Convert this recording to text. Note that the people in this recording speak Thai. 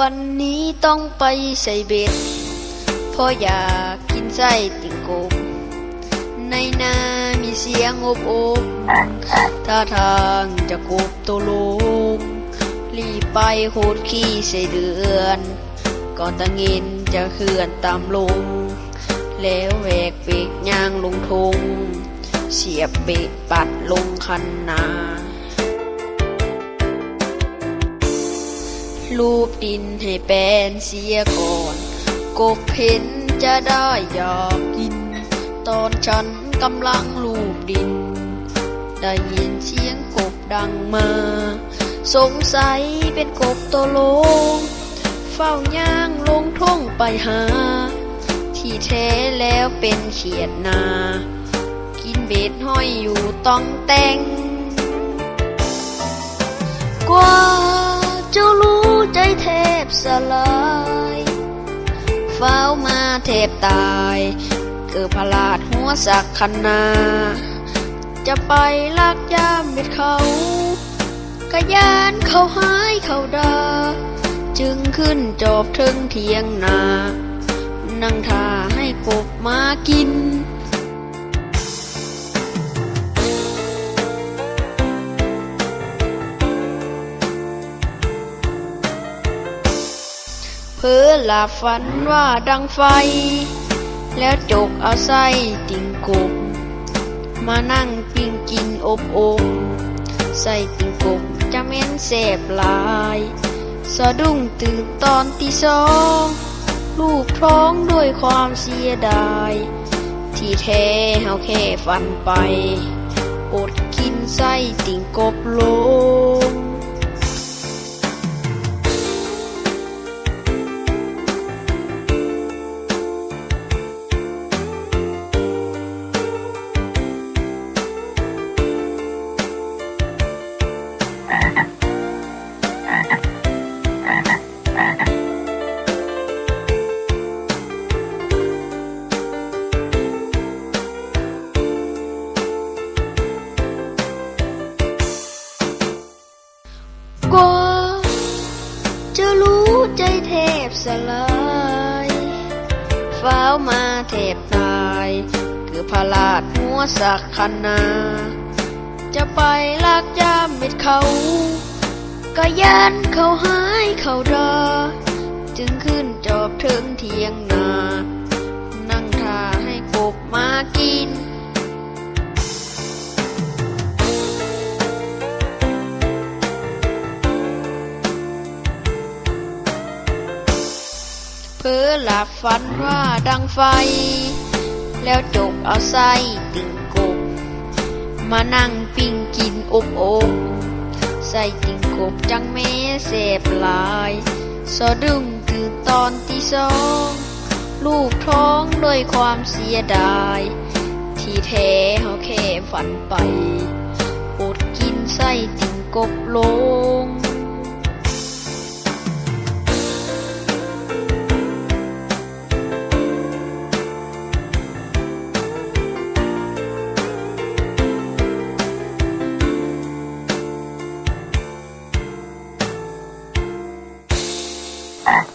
วันนี้ต้องไปใส่เบ็ดเพราะอยากกินไส้ติ่งกบในนามีเสียงอบอบท่าทางจะกบตัวลงรีบไปโคดขี้ใส่เดือน ก่อนตะเงินจะเคลื่อนตามลง แล้วแหวกเบกย่างลงทง เสียบเบกปัดลงคันนา รูปดินให้แปนเสียก่อน กบเห็นจะได้อยากกิน ตอนฉันกำลังรูปดิน ได้ยินเสียงกบดังมา สงสัยเป็นกบตัวโลง เฝ้าย่างลงท่องไปหา ที่แท้แล้วเป็นเขียดนา กินเบ็ดห้อยอยู่ต้องแต่ง ฝ้าเทพตายเกิดพลาดหัวสักคันนาจะไปลักยามเบ็ดเขากะยานเขาหายเขาดา จึงขึ้นจอบถึงเทียงนา นั่งท่าให้กบมากิน เพื่อหลับฝันว่าดังไฟ แล้วจกเอาไส้ติ่งกบ มานั่งปิ้งกินอบอบใส่ติ่งกบจะเม้นแสบลาย สะดุ้งตื่นตอนตีสองลูกท้องด้วยความเสียดาย ที่แท้เฮาแค่ฝันไป อดกินไส้ติ่งกบโล กว่าจะรู้ใจแทบสลายฟ้าวมาแทบตาย คือพลาดหัวสักคนา จะไปลากยามม็ดเขา ก็ยันเขาหายเขาดาจึงขึ้นจอบถึงเทียงนา นั่งทาให้กบมากินเพื่อหลับฝันว่าดังไฟ แล้วจกเอาไส้ติ่งกบ มานั่งปิ้งกินอบอบ ใส่กิ่งกบจังแม่เสบหลาย สะดึงตื่นตอนที่สองลูกท้องด้วยความเสียดาย ที่แท้เขาแค่ฝันไปอดกินไส้ติ่งกบลง earth.